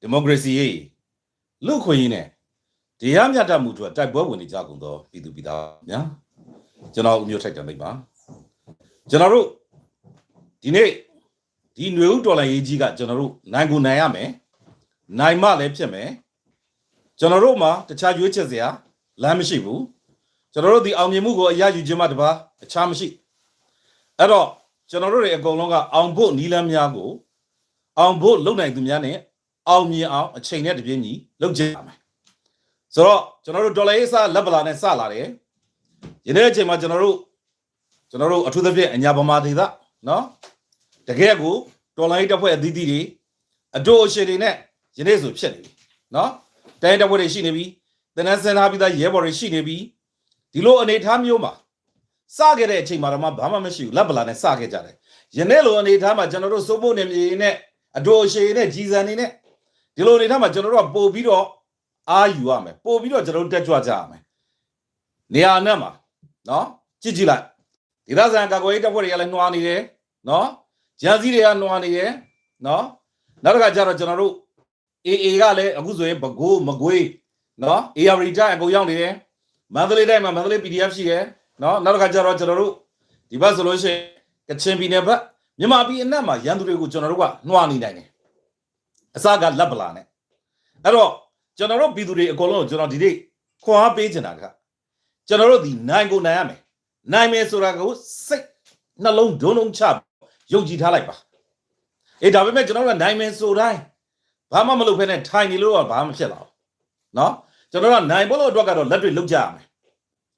ဒီမိုကရေစီရေးလူ့ခွင့်ရေးနဲ့တရားမျှတမှုတို့တိုက်ပွဲဝင်နေကြကုန်သောပြည်သူပြည်သားများကျွန်တော်ဦးမျိုးထိုက်တယ်မိတ်ပါကျွန်တော်တို့ဒီနေ့ဒီຫນွေဦးတော်လိုင်းရေးကြီးကကျွန်တော်တို့နိုင်ကိုနိုင်ရမယ်နိုင်မှလည်းဖြစ်မယ်ကျွန်တော်တို့မှာတခြားရွေးချက်စရာလမ်းမရှိဘူးကျွန်တော်တို့ဒီအောင်မြင်မှုကိုအရယူခြင်းမှတပါအခြားမရှိအဲ့တော့ကျွန်တော်တို့တွေအကုန်လုံးကအောင်ဖို့နီးလမ်းများကိုအောင်ဖို့လုပ်နိုင်သူများနဲ့ အောင်မြင်အောင်အချိန်နဲ့တပြေးညီလုပ်ကြရမယ်ဆိုတော့ကျွန်တော်တို့ဒေါ်လာရေးစားလက်ပလာနဲ့စလာတယ်ယနေ့အချိန်မှာကျွန်တော်တို့ကျွန်တော်တို့အထူးသဖြင့်အညာဗမာဒေသနော်တကယ်ကိုဒေါ်လာရေးတပ်ဖွဲ့အသီးသီးတွေအတို့အရှိတွေနဲ့ယနေ့ဆိုဖြစ်နေပြီနော်တိုင်းတပ်ဖွဲ့တွေရှိနေပြီတနက်စင်ထားပြီးသားရဲဘော်တွေရှိနေပြီဒီလိုအနေအထားမျိုးမှာစခဲ့တဲ့အချိန်မှာတော့မှဘာမှမရှိဘူးလက်ပလာနဲ့စခဲ့ကြတယ်ယနေ့လိုအနေအထားမှာကျွန်တော်တို့စိုးဖို့နေမြေနဲ့အတို့အရှိနဲ့ကြီးစံနေနဲ့ ဒီလိုအနေအထားမှာကျွန်တော်တို့ကပို့ပြီးတော့အာယူရမယ်ပို့ပြီးတော့ကျွန်တော်တို့တက်ကြွကြရမယ်နေရာနဲ့မှာနော်ကြည့်ကြည့်လိုက်ဒေသဆိုင်ကာကွယ်ရေးတပ်ဖွဲ့တွေကလည်းနှွားနေတယ်နော်ဂျန်စီတွေကနှွားနေတယ်နော်နောက်တစ်ခါကျတော့ကျွန်တော်တို့ AA ကလည်းအခုဆိုရင်ဘကိုးမကွေးနော် AR တိုင်းအကုန်ရောက်နေတယ်မန္တလေးတိုင်းမှာမန္တလေး PDF ရှိတယ်နော်နောက်တစ်ခါကျတော့ကျွန်တော်တို့ဒီဘက်ဆိုလို့ရှိရင်ကချင်ပြည်နယ်ဘက်မြန်မာပြည်အနှံ့မှာရန်သူတွေကိုကျွန်တော်တို့ကနှွားနေနိုင်တယ် အစကလက်ပလာနဲ့အဲ့တော့ကျွန်တော်တို့ပြည်သူတွေအကုန်လုံးကိုကျွန်တော်ဒီနေ့ခွန်အားပေးချင်တာကကျွန်တော်တို့ဒီနိုင်ကိုနိုင်ရမယ်နိုင်မယ်ဆိုတာကိုစိတ်နှလုံးဒုံဒုံချယုံကြည်ထားလိုက်ပါအေးဒါပေမဲ့ကျွန်တော်တို့ကနိုင်မယ်ဆိုတိုင်းဘာမှမလုပ်ဖ ೇನೆ ထိုင်နေလို့တော့ဘာမှမဖြစ်လာဘူးเนาะကျွန်တော်တို့ကနိုင်ဖို့လို့အတွက်ကတော့လက်တွေလုတ်ကြရမယ်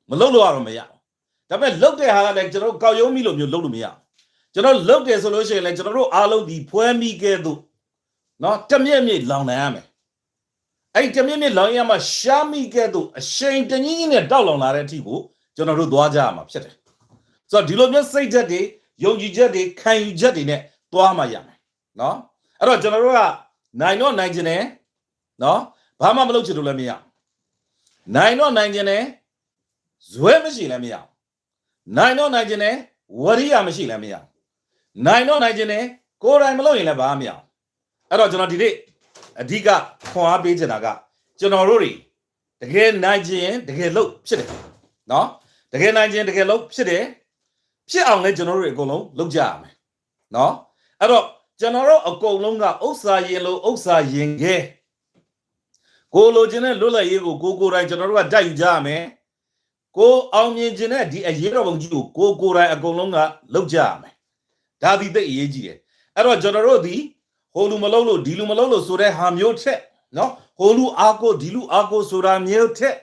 မလုတ်လို့ကတော့မရဘူးဒါပေမဲ့လုတ်တဲ့ဟာကလည်းကျွန်တော်တို့ကောက်ရုံးမိလို့မျိုးလုတ်လို့မရဘူးကျွန်တော်လုတ်တယ်ဆိုလို့ရှိရင်လည်းကျွန်တော်တို့အားလုံးဒီဖွဲမိခဲ့သူ နော်တမြက်မြက်လောင်နိုင်ရမယ်အဲ့တမြက်မြက်လောင်ရမှာရှားမိကဲ့သို့အရှိန်တကြီးကြီးနဲ့တောက်လောင်လာတဲ့အထိကိုကျွန်တော်တို့သွားကြရမှာဖြစ်တယ်ဆိုတော့ဒီလိုမျိုးစိတ်ဓာတ်တွေယုံကြည်ချက်တွေခံယူချက်တွေနဲ့သွားမှရမယ်နော်အဲ့တော့ကျွန်တော်တို့ကနိုင်တော့နိုင်ကျင်တယ်နော်ဘာမှမလုပ်ချင်လို့လည်းမရနိုင်တော့နိုင်ကျင်တယ်ဇွဲမရှိလည်းမရနိုင်တော့နိုင်ကျင်တယ်ဝရိယမရှိလည်းမရနိုင်တော့နိုင်ကျင်တယ်ကိုယ်တိုင်မလုပ်ရင်လည်းဘာမှမရ အဲ့တော့ကျွန်တော်ဒီနေ့အဓိကခွန်အားပေးချင်တာကကျွန်တော်တို့တွေတကယ်နိုင်ခြင်းတကယ်လို့ဖြစ်တယ်နော်တကယ်နိုင်ခြင်းတကယ်လို့ဖြစ်တယ်ဖြစ်အောင်လဲကျွန်တော်တို့တွေအကုန်လုံးလုပ်ကြရမယ်နော်အဲ့တော့ကျွန်တော်တို့အကုန်လုံးကဥစ္စာရင်လို့ဥစ္စာရင်ခဲကိုလိုချင်တဲ့လွတ်လပ်ရေးကိုကိုကိုယ်တိုင်ကျွန်တော်တို့ကတိုက်ယူကြရမယ်ကိုအောင်မြင်ခြင်းနဲ့ဒီအရေးတော်ပုံကြီးကိုကိုကိုယ်တိုင်အကုန်လုံးကလုပ်ကြရမယ်ဒါဒီသိအရေးကြီးတယ်အဲ့တော့ကျွန်တော်တို့ဒီ ဟိုလူမလုပ်လို့ဒီလူမလုပ်လို့ဆိုတဲ့ဟာမျိုးထက်နော်ဟိုလူအာကိုဒီလူအာကိုဆိုတာမျိုးထက်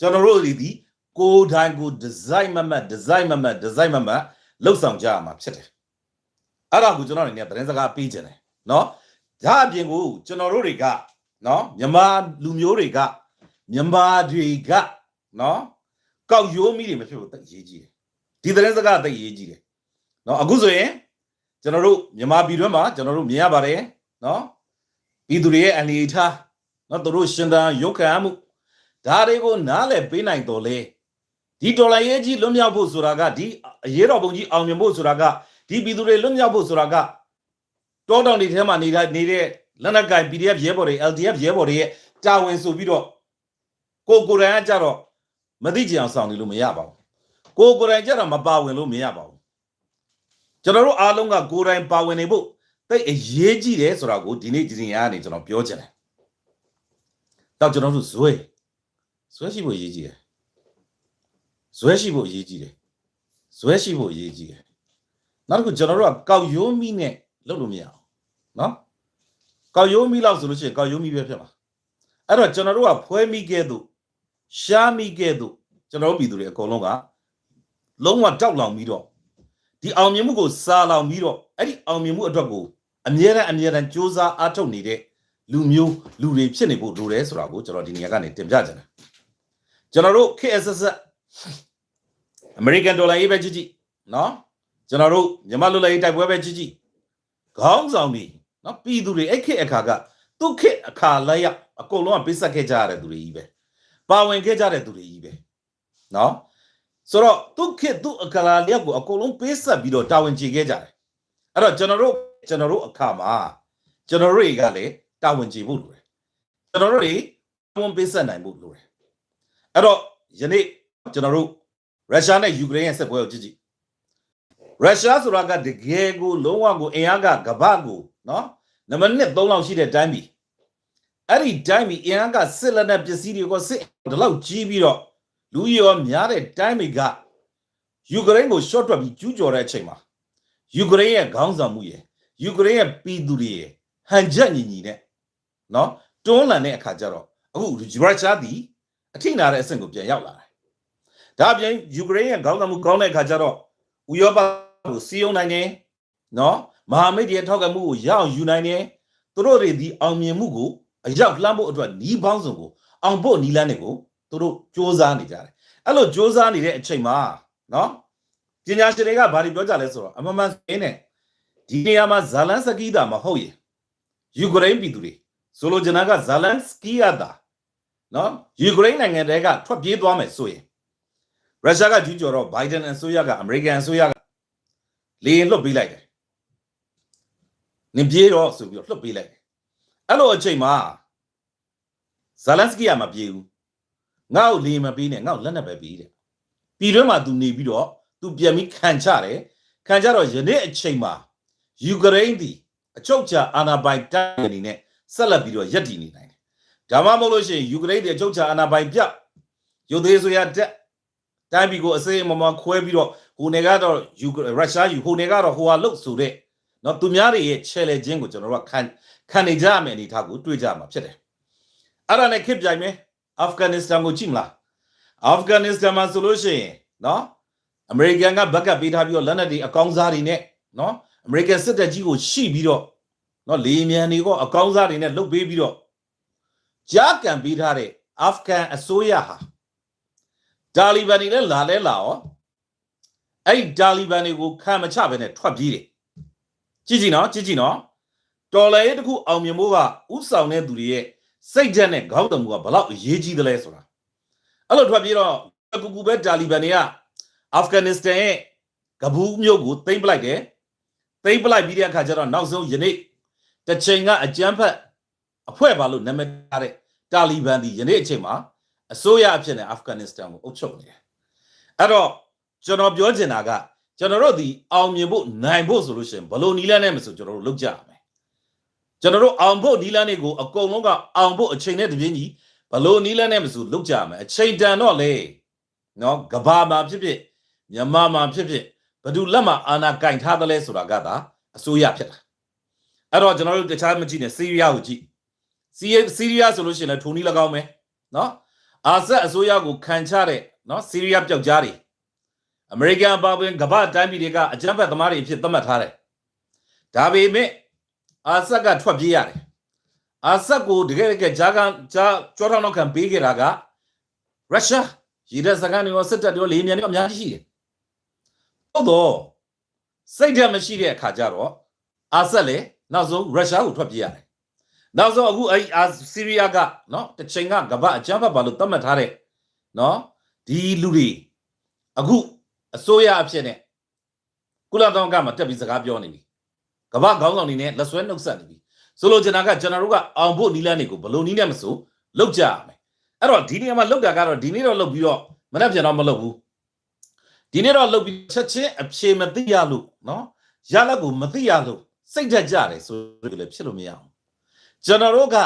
ကျွန်တော်တို့ဒီကိုယ်တိုင်ကိုဒီဇိုင်းမမတ်ဒီဇိုင်းမမတ်ဒီဇိုင်းမမတ်လှုပ်ဆောင်ကြရမှာဖြစ်တယ်အဲ့ဒါကိုကျွန်တော်အနေနဲ့သတင်းစကားပေးခြင်းတယ်နော်ဒါအပြင်ကိုကျွန်တော်တို့တွေကနော်မြန်မာလူမျိုးတွေကမြန်မာတွေကနော်ကောက်ရိုးမိတွေမဖြစ်ဘူးတက်ရေးကြီးတယ်ဒီသတင်းစကားတက်ရေးကြီးတယ်နော်အခုဆိုရင် ကျွန်တော်တို့မြန်မာပြည်တွင်းမှာကျွန်တော်တို့မြင်ရပါတယ်နော်ပြည်သူတွေရဲ့အနေအထားနော်သူတို့ရှင်သန်ရုပ်ခံမှုဒါတွေကိုနားလည်ပေးနိုင်တော်လဲဒီဒေါ်လာရေးကြီးလွတ်မြောက်ဖို့ဆိုတာကဒီအရေးတော်ပုံကြီးအောင်မြင်ဖို့ဆိုတာကဒီပြည်သူတွေလွတ်မြောက်ဖို့ဆိုတာကတောတောင်တွေထဲမှာနေတာနေတဲ့လက်နက်ကိုင် PDF ရဲဘော်တွေ LDF ရဲဘော်တွေရဲ့တာဝန်ဆိုပြီးတော့ကိုကိုယ်တိုင်ကကြတော့မသိကြအောင်ဆောင်နေလို့မရပါဘူးကိုကိုယ်တိုင်ကြတော့မပါဝင်လို့မရပါဘူး ကျွန်တော်တို့အားလုံးကကိုယ်တိုင်ပါဝင်နေဖို့တိတ်အရေးကြီးတယ်ဆိုတာကိုဒီနေ့ဒီနေ့ကနေကျွန်တော်ပြောချင်တယ်တော့ကျွန်တော်တို့ဇွဲဇွဲရှိဖို့အရေးကြီးတယ်ဇွဲရှိဖို့အရေးကြီးတယ်ဇွဲရှိဖို့အရေးကြီးတယ်နောက်တစ်ခုကျွန်တော်တို့ကကောက်ရိုးမိနဲ့လုပ်လို့မရအောင်နော်ကောက်ရိုးမိလောက်ဆိုလို့ရှိရင်ကောက်ရိုးမိပဲဖြစ်မှာအဲ့တော့ကျွန်တော်တို့ကဖွဲမိခဲ့သူရှားမိခဲ့သူကျွန်တော်တို့ပြည်သူတွေအကုန်လုံးကလုံးဝတောက်လောင်ပြီးတော့ ဒီအောင်မြင်မှုကိုစားလောင်ပြီးတော့အဲ့ဒီအောင်မြင်မှုအတွက်ကိုအမြဲတမ်းအမြဲတမ်းစ조사အားထုတ်နေတဲ့လူမျိုးလူတွေဖြစ်နေဖို့လိုတယ်ဆိုတာကိုကျွန်တော်ဒီနေရာကနေတင်ပြချင်တယ်ကျွန်တော်တို့ KSS American Dollar ရေးပဲကြည့်ကြည့်နော်ကျွန်တော်တို့မြန်မာလူလိုက်တိုက်ပွဲပဲကြည့်ကြည့်ခေါင်းဆောင်ပြီနော်ပြည်သူတွေအဲ့ခေတ်အခါကသူခေတ်အခါလိုက်ရအကုန်လုံးကပိတ်ဆက်ခဲ့ကြရတဲ့သူတွေကြီးပဲပါဝင်ခဲ့ကြတဲ့သူတွေကြီးပဲနော် ဆိုတော့သူခေတ်သူအခါလျက်ကိုအကုန်လုံးပိတ်ဆက်ပြီးတော့တာဝန်ကျေခဲ့ကြတယ်အဲ့တော့ကျွန်တော်တို့ကျွန်တော်တို့အခါမှာကျွန်တော်တို့တွေကလည်းတာဝန်ကျေဖို့လိုတယ်ကျွန်တော်တို့တွေဝန်ပေးဆက်နိုင်ဖို့လိုတယ်အဲ့တော့ယနေ့ကျွန်တော်တို့ရုရှားနဲ့ယူကရိန်းရဲ့စစ်ပွဲကိုကြည့်ကြည့်ရုရှားဆိုတာကတကယ်ကိုလုံးဝကိုအင်အားကကမ္ဘာကိုနော်နံပါတ်1 3လောက်ရှိတဲ့တိုင်းပြည်အဲ့ဒီတိုင်းပြည်အင်အားကစစ်လက်နက်ပစ္စည်းတွေကစစ်ဒီလောက်ကြီးပြီးတော့ လူကြီးရောများတဲ့တိုင်းပြည်ကယူကရိန်းကိုရှော့တွက်ပြီးကျူးကျော်တဲ့အချိန်မှာယူကရိန်းရဲ့ခေါင်းဆောင်မှုရဲ့ယူကရိန်းရဲ့ပြည်သူတွေရဲ့ဟန်ချက်ညီညီနဲ့နော်တွန်းလှန်တဲ့အခါကျတော့အခုရုရှားသည်အထိနာတဲ့အဆင့်ကိုပြန်ရောက်လာတယ်။ဒါအပြင်ယူကရိန်းရဲ့ခေါင်းဆောင်မှုကောင်းတဲ့အခါကျတော့ဥရောပကိုစီးယုံနိုင်တယ်နော်မဟာမိတ်ရဲ့ထောက်ကမှုကိုရအောင်ယူနိုင်တယ်သူတို့တွေဒီအောင်မြင်မှုကိုအရောက်လှမ်းဖို့အတွက်နီးပေါင်းစုံကိုအောင်ဖို့နီးလန်းတွေကို သူတို့စ조사နေကြတယ်အဲ့လိုစ조사နေတဲ့အချိန်မှာနော်ပညာရှင်တွေကဘာတွေပြောကြလဲဆိုတော့အမမန်စင်းနဲ့ဒီနေရာမှာဇာလန်စကီးတာမဟုတ်ရင်ယူကရိန်းပြည်သူတွေဆိုလိုချင်တာကဇာလန်စကီးရတာနော်ယူကရိန်းနိုင်ငံတွေကထွက်ပြေးသွားမယ်ဆိုရင်ရုရှားကကျူးကျော်တော့ဘိုင်ဒန်အစိုးရကအမေရိကန်အစိုးရကလေရင်လွတ်ပေးလိုက်တယ်နင်ပြေးတော့ဆိုပြီးတော့လွတ်ပေးလိုက်တယ်အဲ့လိုအချိန်မှာဇာလန်စကီးကမပြေးဘူး ငါ့ကိုလေရင်မပေးနဲ့ငါ့ကိုလက်နဲ့ပဲပေးတဲ့ပြည်တွင်းမှာ तू နေပြီးတော့ तू ပြန်ပြီးခံချတယ်ခံချတော့ယနေ့အချိန်မှာယူကရိန်းဒီအချုပ်ချာအာဏာပိုင်တိုင်းအနေနဲ့ဆက်လက်ပြီးတော့ရပ်တည်နေနိုင်တယ်ဒါမှမဟုတ်လို့ရှိရင်ယူကရိန်းဒီအချုပ်ချာအာဏာပိုင်ပြရုပ်သေးဆိုရတက်တိုင်းပြည်ကိုအစေအမမခွဲပြီးတော့ဟိုနေကတော့ယူရုရှားယူဟိုနေကတော့ဟိုဟာလုတ်ဆိုတဲ့เนาะသူများတွေရဲ့ challenge ချင်းကိုကျွန်တော်တို့ကခံခံနေကြရမယ်အနေထားကိုတွေ့ကြမှာဖြစ်တယ်အဲ့ဒါနဲ့ခစ်ပြိုင်မယ် အာဖဂန်နစ္စတန်ကိုကြည့်မလားအာဖဂန်နစ္စတန်မှာဆိုလို့ရှိရင်နော်အမေရိကန်ကဘက်ကပေးထားပြီးတော့လက်နက်တွေအကောင်းစားတွေနဲ့နော်အမေရိကန်စစ်တပ်ကြီးကိုရှိပြီးတော့နော်လေမြန်တွေကအကောင်းစားတွေနဲ့လုတ်ပေးပြီးတော့ကြားကန်ပေးထားတဲ့အာဖဂန်အစိုးရဟာဒါလီဘန်တွေလည်းလာလဲလာရောအဲ့ဒီဒါလီဘန်တွေကိုခံမချဘဲနဲ့ထွက်ပြေးတယ်ကြည့်ကြည့်နော်ကြည့်ကြည့်နော်တော်လည်းတစ်ခုအောင်မြင်ဖို့ကဥဆောင်တဲ့သူတွေရဲ့ စိတ်ဓာတ်နဲ့ခေါင်းတမှုကဘလောက်အရေးကြီးသလဲဆိုတာအဲ့လိုထွက်ပြေးတော့ကူကူပဲတာလီဘန်တွေကအာဖဂန်နစ္စတန်ရဲ့ကဘူးမြို့ကိုသိမ်းပလိုက်တယ်သိမ်းပလိုက်ပြီးတဲ့အခါကျတော့နောက်ဆုံးယနေ့တစ်ချိန်ကအကြမ်းဖက်အဖွဲ့ပါလို့နာမည်ထားတဲ့တာလီဘန်ဒီယနေ့အချိန်မှာအစိုးရအဖြစ်နဲ့အာဖဂန်နစ္စတန်ကိုအုပ်ချုပ်နေတယ်အဲ့တော့ကျွန်တော်ပြောချင်တာကကျွန်တော်တို့ဒီအောင်မြင်ဖို့နိုင်ဖို့ဆိုလို့ရှိရင်ဘလို့နီလန်းနဲ့မဆိုကျွန်တော်တို့လုပ်ကြရမယ် ကျွန်တော်တို့အောင်ဖို့နီလန်းတွေကိုအကုန်လုံးကအောင်ဖို့အချိန်နဲ့တပြင်းကြီးဘလို့နီလန်းနဲ့မဆိုလုပ်ကြရမယ်အချိန်တန်တော့လေနော်ကဘာမှာဖြစ်ဖြစ်မြန်မာမှာဖြစ်ဖြစ်ဘယ်သူလက်မှာအာနာကင်ထားတယ်လဲဆိုတာကသာအစိုးရဖြစ်တာအဲ့တော့ကျွန်တော်တို့တခြားမကြည့်နဲ့စီးရီးယားကိုကြည့်စီးစီးရီးယားဆိုလို့ရှိရင်လည်းထိုနည်း၎င်းပဲနော်အာဆတ်အစိုးရကိုခံချတဲ့နော်စီးရီးယားပျောက်ကြားတွေအမေရိကန်ပါဝင်ကမ္ဘာတိုင်းပြည်တွေကအကြမ်းဖက်သမားတွေအဖြစ်သတ်မှတ်ထားတယ်ဒါပေမဲ့ အာဆတ်ကထွက်ပြေးရတယ်အာဆတ်ကိုတကယ်တကယ်ဂျာကန်ဂျာကြောထောင်းနောက်ခံပေးခဲ့တာကရုရှားရည်တဲ့စကန်တွေရောစစ်တပ်တွေရောလေမြန်တွေအများကြီးရှိတယ်ဟုတ်တော့စိတ်ဓာတ်မရှိတဲ့အခါကျတော့အာဆတ်လေနောက်ဆုံးရုရှားကိုထွက်ပြေးရတယ်နောက်ဆုံးအခုအဲ့အာဆီးရီးယားကနော်တစ်ချိန်ကကမ္ဘာအကြမ်းဖက်ပါလို့သတ်မှတ်ထားတဲ့နော်ဒီလူတွေအခုအစိုးရအဖြစ်နဲ့ကုလသမဂ္ဂမှာတက်ပြီးစကားပြောနေပြီ ကမ္ဘာခေါင်းဆောင်တွေနဲ့လက်ဆွဲနှုတ်ဆက်နေပြီဆိုလိုချင်တာကကျွန်တော်တို့ကအောင်ဖို့နီးလန်းတွေကိုဘလို့နီးနဲ့မဆိုလောက်ကြရမယ်အဲ့တော့ဒီနေရာမှာလောက်တာကတော့ဒီနေ့တော့လောက်ပြီးတော့မနေ့ပြန်တော့မလောက်ဘူးဒီနေ့တော့လောက်ပြီးချက်ချင်းအဖြေမသိရလို့နော်ရလက်ကိုမသိရလို့စိတ်ဓာတ်ကြတယ်ဆိုလို့လည်းဖြစ်လို့မရအောင်ကျွန်တော်တို့က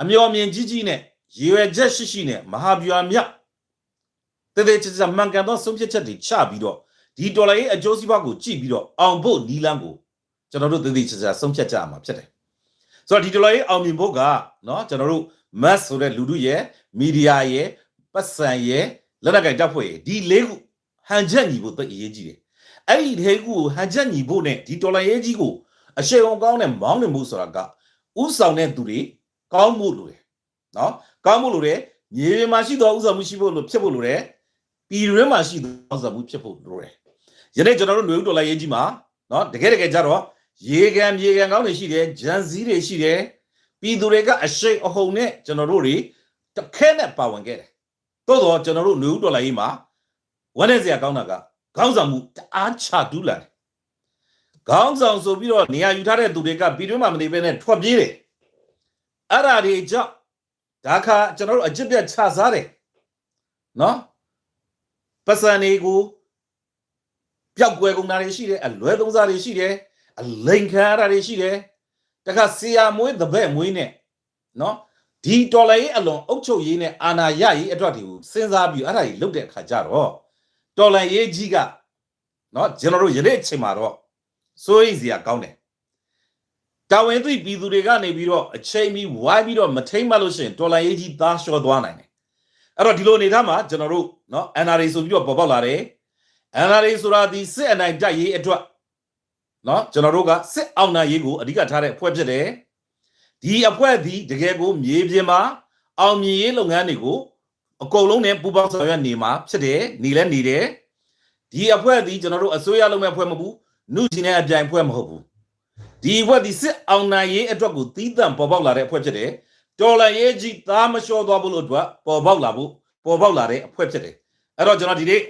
အမျော်မြင်ကြီးကြီးနဲ့ရည်ရွယ်ချက်ရှိရှိနဲ့မဟာဗျူဟာမြတ်တည်တည်ချာချာမှန်ကန်သောဆုံးဖြတ်ချက်တွေချပြီးတော့ဒီဒေါ်လာရေးအကျိုးစီးပွားကိုကြည့်ပြီးတော့အောင်ဖို့နီလန်းကို ကျွန်တော်တို့တည်တည်ချာချာဆုံးဖြတ်ကြရမှာဖြစ်တယ်ဆိုတော့ဒီဒေါ်လာရေးအောင်မြင်ဖို့ကเนาะကျွန်တော်တို့ mass ဆိုတဲ့လူတို့ရဲ့မီဒီယာရဲ့ပတ်စံရဲ့လက်နက်ကင်တပ်ဖွဲ့ရဲ့ဒီလေးခုဟန်ချက်ညီဖို့သိအရေးကြီးတယ်အဲ့ဒီလေးခုကိုဟန်ချက်ညီဖို့ ਨੇ ဒီဒေါ်လာရေးကြီးကိုအရှိန်အောင်ကောင်းတဲ့မောင်းနေမှုဆိုတာကဥဆောင်တဲ့သူတွေကောင်းမှုလိုတယ်နော်ကောင်းမှုလိုတယ်မြေပြင်မှာရှိသောဥဆောင်မှုရှိဖို့လိုဖြစ်ဖို့လိုတယ်ပြည်တွင်းမှာရှိသောဥဆောင်မှုဖြစ်ဖို့လိုတယ်ယနေ့ကျွန်တော်တို့ຫນွေဥတော်လိုက်ရေးကြီးမှာနော်တကယ်တကယ်ကြတော့ ရေကန်မြေကန်ကောင်းတွေရှိတယ်ဂျန်စည်းတွေရှိတယ်ပြည်သူတွေကအရှိန်အဟုန်နဲ့ကျွန်တော်တို့တွေတခဲနဲ့ပါဝင်ခဲ့တယ်သို့တော့ကျွန်တော်တို့ຫນွေဥတော်လိုက်ရေးမှာဝမ်းနေစရာကောင်းတာကခေါင်းဆောင်မှုတအားချတူးလာတယ်ခေါင်းဆောင်ဆိုပြီးတော့နေရာယူထားတဲ့သူတွေကပြည်တွင်းမှာမနေဘဲနဲ့ထွက်ပြေးတယ်အဲ့ဒါတွေကြောင့်ဒါခါကျွန်တော်တို့အကြစ်ပြတ်ချစားတယ်နော်ပတ်စံတွေကိုပျောက်ကွယ်ကုန်တာတွေရှိတယ်အလွဲသုံးစားတွေရှိတယ် အလိန်ခံရတာတွေရှိတယ်တခါဆီယာမွေးတပည့်မွေးနဲ့နော်ဒီတော်လိုင်းရေးအလွန်အုပ်ချုပ်ရေးနဲ့အာဏာရရေးအတွက်ဒီကိုစဉ်းစားပြီးအဲ့ဒါကြီးလုပ်တဲ့အခါကျတော့တော်လိုင်းရေးကြီးကနော်ကျွန်တော်တို့ယနေ့အချိန်မှာတော့စိုးရိမ်စရာကောင်းတယ်တာဝန်သိပြည်သူတွေကနေပြီးတော့အချိန်ပြီးဝိုင်းပြီးတော့မထိမ့်မှလို့ရှိရင်တော်လိုင်းရေးကြီးသားလျှော့သွားနိုင်တယ်အဲ့တော့ဒီလိုအနေထားမှာကျွန်တော်တို့နော် NRA ဆိုပြီးတော့ပေါ်ပေါက်လာတယ် NRA ဆိုတာဒီစစ်အနိုင်တိုက်ရေးအတွက် နော်ကျွန်တော်တို့ကစစ်အောင်နိုင်ရေးကိုအဓိကထားတဲ့အဖွဲ့ဖြစ်တယ်ဒီအဖွဲ့ဒီတကယ်ကိုမြေပြင်မှာအောင်မြင်ရေးလုပ်ငန်းတွေကိုအကုန်လုံးနဲ့ပူးပေါင်းဆောင်ရွက်နေမှာဖြစ်တယ်နေလဲနေတယ်ဒီအဖွဲ့ဒီကျွန်တော်တို့အစိုးရလုပ်မဲ့အဖွဲ့မဟုတ်ဘူးနှုတ်ချင်တဲ့အပြိုင်အဖွဲ့မဟုတ်ဘူးဒီအဖွဲ့ဒီစစ်အောင်နိုင်ရေးအတွက်ကိုတီးတန့်ပေါ်ပေါက်လာတဲ့အဖွဲ့ဖြစ်တယ်တော်လန်ရေးကြီးသားမလျှော့သွားဖို့လို့အတွက်ပေါ်ပေါက်လာဖို့ပေါ်ပေါက်လာတဲ့အဖွဲ့ဖြစ်တယ်အဲ့တော့ကျွန်တော်ဒီနေ့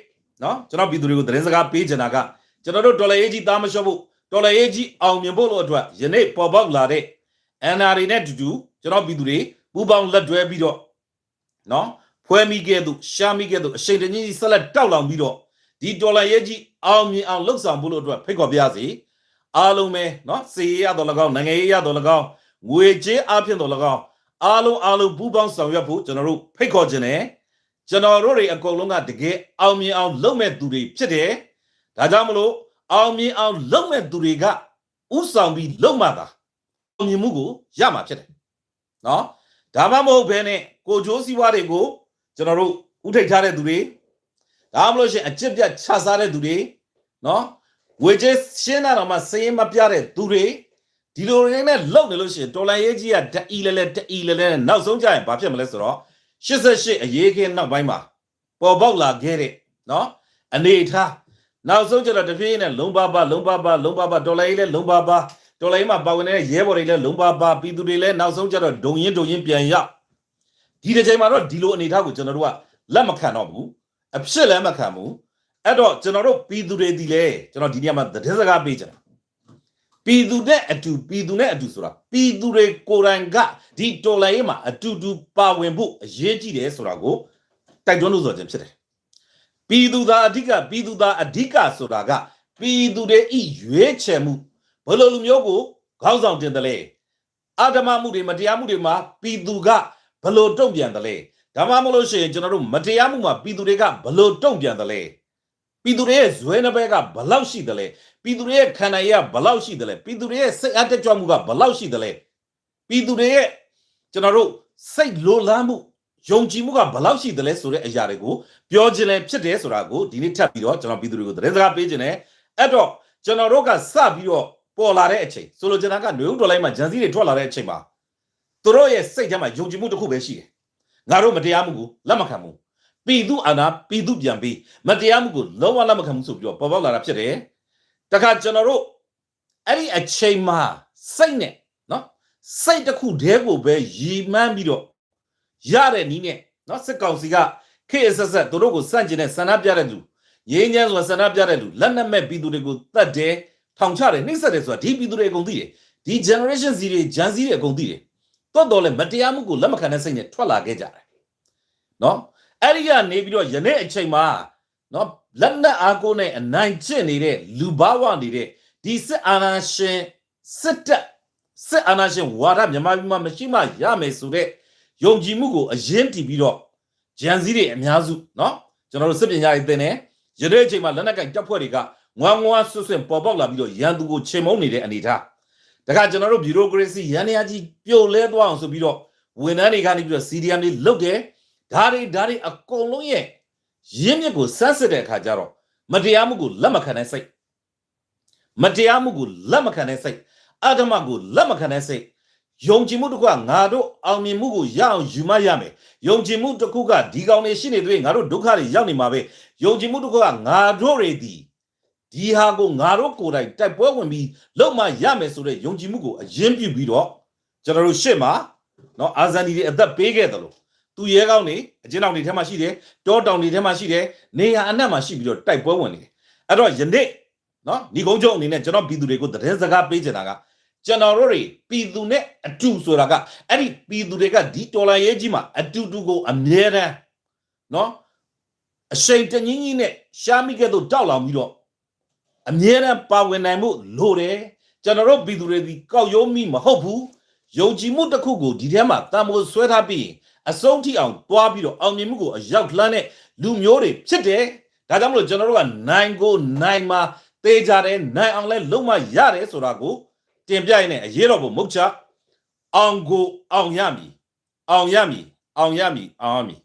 နော်ကျွန်တော်ပြည်သူတွေကိုသတင်းစကားပေးချင်တာကကျွန်တော်တို့ဒေါ်လာရေးကြီးသားမလျှော့ဖို့ ဒေါ်လာရေးကြီးအောင်မြင်ဖို့လို့အတွက်ယနေ့ပေါ်ပေါက်လာတဲ့ NRA နဲ့တူတူကျွန်တော်ပြည်သူတွေပူးပေါင်းလက်တွဲပြီးတော့နော်ဖွဲမိခဲ့သူရှာမိခဲ့သူအရှိန်တကြီးဆက်လက်တောက်လောင်ပြီးတော့ဒီဒေါ်လာရေးကြီးအောင်မြင်အောင်လှုပ်ဆောင်ဖို့လို့အတွက်ဖိတ်ခေါ်ပြရစီအားလုံးပဲနော်စီရရတော့၎င်းနိုင်ငံရေးရတော့၎င်းငွေကြေးအဖြစ်တော့၎င်းအားလုံးအားလုံးပူးပေါင်းဆောင်ရွက်ဖို့ကျွန်တော်တို့ဖိတ်ခေါ်ခြင်းနဲ့ကျွန်တော်တို့တွေအကုန်လုံးကတကယ်အောင်မြင်အောင်လုပ်မဲ့သူတွေဖြစ်တယ်။ဒါကြောင့်မလို့ အောင်မြင်အောင်လုပ်မဲ့သူတွေကဥဆောင်ပြီးလုပ်မှသာအောင်မြင်မှုကိုရမှာဖြစ်တယ်။နော်။ဒါမှမဟုတ်ဘဲနဲ့ကိုချိုးစည်းဝါးတွေကိုကျွန်တော်တို့ဥထိတ်ထားတဲ့သူတွေဒါမှမဟုတ်ရှင်အကျစ်ပြတ်ခြားစားတဲ့သူတွေနော်။ဝေကျရှင်းတာတော့မှစရင်မပြတဲ့သူတွေဒီလိုရင်းနဲ့လုံနေလို့ရှိရင်တော်လန်ရေးကြီးကတအီလဲလဲတအီလဲလဲနဲ့နောက်ဆုံးကြရင်ဘာဖြစ်မလဲဆိုတော့88အရေးခင်းနောက်ပိုင်းမှာပေါ်ပေါက်လာခဲ့တဲ့နော်အနေထား နောက်ဆုံးကျတော့တဖြည်းဖြည်းနဲ့လုံပါပါလုံပါပါလုံပါပါဒေါ်လာကြီးလည်းလုံပါပါဒေါ်လာကြီးမှာပါဝင်နေတဲ့ရဲဘော်တွေလည်းလုံပါပါပြည်သူတွေလည်းနောက်ဆုံးကျတော့ဒုံရင်ဒုံရင်ပြန်ရောက်ဒီတစ်ချိန်မှာတော့ဒီလိုအနေထားကိုကျွန်တော်တို့ကလက်မခံတော့ဘူးအဖြစ်လည်းမခံဘူးအဲ့တော့ကျွန်တော်တို့ပြည်သူတွေဒီလေကျွန်တော်ဒီနေ့မှာသတင်းစကားပေးချင်တာပြည်သူနဲ့အတူပြည်သူနဲ့အတူဆိုတာပြည်သူတွေကိုယ်တိုင်ကဒီတော်လိုင်းရေးမှာအတူတူပါဝင်ဖို့အရေးကြီးတယ်ဆိုတာကိုတိုက်တွန်းလို့ဆိုခြင်းဖြစ်တယ် ပြည်သူသားအဓိကပြည်သူသားအဓိကဆိုတာကပြည်သူတွေဤရွေးချယ်မှုဘယ်လိုလူမျိုးကိုခေါင်းဆောင်တင်တယ်လဲအာဓမမှုတွေမတရားမှုတွေမှာပြည်သူကဘယ်လိုတုံ့ပြန်တယ်လဲဒါမှမဟုတ်လို့ရှိရင်ကျွန်တော်တို့မတရားမှုမှာပြည်သူတွေကဘယ်လိုတုံ့ပြန်တယ်လဲပြည်သူတွေရဲ့ဇွဲနှဘက်ကဘယ်လောက်ရှိတယ်လဲပြည်သူတွေရဲ့ခန္ဓာရည်ကဘယ်လောက်ရှိတယ်လဲပြည်သူတွေရဲ့စိတ်အားတက်ကြွမှုကဘယ်လောက်ရှိတယ်လဲပြည်သူတွေရဲ့ကျွန်တော်တို့စိတ်လိုလားမှု ယုံကြည်မှုကဘယ်လောက်ရှိတယ်လဲဆိုတဲ့အရာတွေကိုပြောခြင်းလည်းဖြစ်တယ်ဆိုတာကိုဒီနေ့ထပ်ပြီးတော့ကျွန်တော်ပြည်သူတွေကိုသတင်းစကားပေးခြင်းနဲ့အဲ့တော့ကျွန်တော်တို့ကစပြီးတော့ပေါ်လာတဲ့အချိန်ဆိုလိုချင်တာကနှွေဦးတော်လိုက်မှာဂျန်စီတွေထွက်လာတဲ့အချိန်မှာသူတို့ရဲ့စိတ်ထဲမှာယုံကြည်မှုတစ်ခုပဲရှိတယ်ငါတို့မတရားမှုကိုလက်မခံဘူးပြည်သူအာဏာပြည်သူပြန်ပြီးမတရားမှုကိုလုံးဝလက်မခံဘူးဆိုပြီးတော့ပေါ်ပေါက်လာတာဖြစ်တယ်တခါကျွန်တော်တို့အဲ့ဒီအချိန်မှာစိတ်နဲ့နော်စိတ်တစ်ခုတည်းကိုပဲရည်မှန်းပြီးတော့ ရတဲ့နီးနဲ့နော်စစ်ကောင်စီကခေတ်အဆက်ဆက်သူတို့ကိုစန့်ကျင်တဲ့ဆန္ဒပြတဲ့လူငြိမ်းချမ်းစွာဆန္ဒပြတဲ့လူလက်နက်မဲ့ပြည်သူတွေကိုတတ်တယ်ထောင်ချတယ်နှိပ်စက်တယ်ဆိုတာဒီပြည်သူတွေအကုန်သိတယ်ဒီ generation Z တွေ Gen Z တွေအကုန်သိတယ်တော်တော်လည်းမတရားမှုကိုလက်မခံတဲ့စိတ်နဲ့ထွက်လာခဲ့ကြတယ်နော်အဲ့ဒီကနေပြီးတော့ယနေ့အချိန်မှာနော်လက်နက်အားကိုးနဲ့အနိုင်ကျင့်နေတဲ့လူဘာဝနေတဲ့ဒီစစ်အာဏာရှင်စစ်တပ်စစ်အာဏာရှင်ဝါဒမြန်မာပြည်မှာမရှိမှရမယ်ဆိုတဲ့ ယုံကြည်မှုကိုအရင်တည်ပြီးတော့ဂျန်စည်းတွေအများစုเนาะကျွန်တော်တို့စစ်ပညာရေးသင်တယ်ရတဲ့အချိန်မှာလက်နက်ကင်တပ်ဖွဲ့တွေကငွားငွားဆွဆွပေါ်ပေါက်လာပြီးတော့ရန်သူကိုချိန်မုံနေတဲ့အနေထားတခါကျွန်တော်တို့ဘီရိုကရေစီရန်နေရာကြီးပြုတ်လဲသွားအောင်ဆိုပြီးတော့ဝန်ထမ်းတွေကနေပြီးတော့ CDM တွေလုတ်တယ်ဒါတွေဒါတွေအကုန်လုံးရဲ့ရင်းမြစ်ကိုစမ်းစစ်တဲ့အခါကျတော့မတရားမှုကိုလက်မခံတဲ့စိတ်မတရားမှုကိုလက်မခံတဲ့စိတ်အဓမ္မကိုလက်မခံတဲ့စိတ် ယုံကြည်မှုတစ်ခုကငါတို့အောင်မြင်မှုကိုရအောင်ယူမရမယ်ယုံကြည်မှုတစ်ခုကဒီကောင်တွေရှိနေသေးငါတို့ဒုက္ခတွေရောက်နေမှာပဲယုံကြည်မှုတစ်ခုကငါတို့တွေဒီဒီဟာကိုငါတို့ကိုယ်တိုင်တိုက်ပွဲဝင်ပြီးလုပ်မှရမယ်ဆိုတဲ့ယုံကြည်မှုကိုအရင်ပြုပြီးတော့ကျွန်တော်တို့ရှေ့မှာနော်အာဇန်ဒီတွေအသက်ပေးခဲ့တယ်လို့သူရဲကောင်းနေအကျဉ်းတော်တွေထဲမှာရှိတယ်တောတောင်တွေထဲမှာရှိတယ်နေရအနက်မှာရှိပြီးတော့တိုက်ပွဲဝင်နေတယ်အဲ့တော့ယနေ့နော်ညီကုန်းချုပ်အနေနဲ့ကျွန်တော်ပြည်သူတွေကိုသတင်းစကားပေးချင်တာက ကျွန်တော်တို့တွေပြည်သူနဲ့အတူဆိုတာကအဲ့ဒီပြည်သူတွေကဒီတော်လိုင်းရေးကြီးမှာအတူတူကိုအမြဲတမ်းနော်အရှိန်တငင်းကြီးနဲ့ရှားမိကဲ့သို့တောက်လောင်ပြီးတော့အမြဲတမ်းပါဝင်နိုင်မှုလိုတယ်ကျွန်တော်တို့ပြည်သူတွေဒီကောက်ရုံးမိမဟုတ်ဘူးယုံကြည်မှုတစ်ခုကိုဒီထဲမှာတန်ဖိုးဆွဲထားပြီးရင်အဆုံးထိအောင်တွားပြီးတော့အောင်မြင်မှုကိုအရောက်လှမ်းတဲ့လူမျိုးတွေဖြစ်တယ်ဒါကြောင့်မလို့ကျွန်တော်တို့ကနိုင်ကိုနိုင်မှာတေးကြတယ်နိုင်အောင်လဲလုံးမရတယ်ဆိုတာကို တင်ပြရင်းနဲ့အရေးတော်ပုံမုတ်ချအောင်ကိုအောင်ရမည်အောင်ရမည်အောင်ရမည်အောင်ရမည်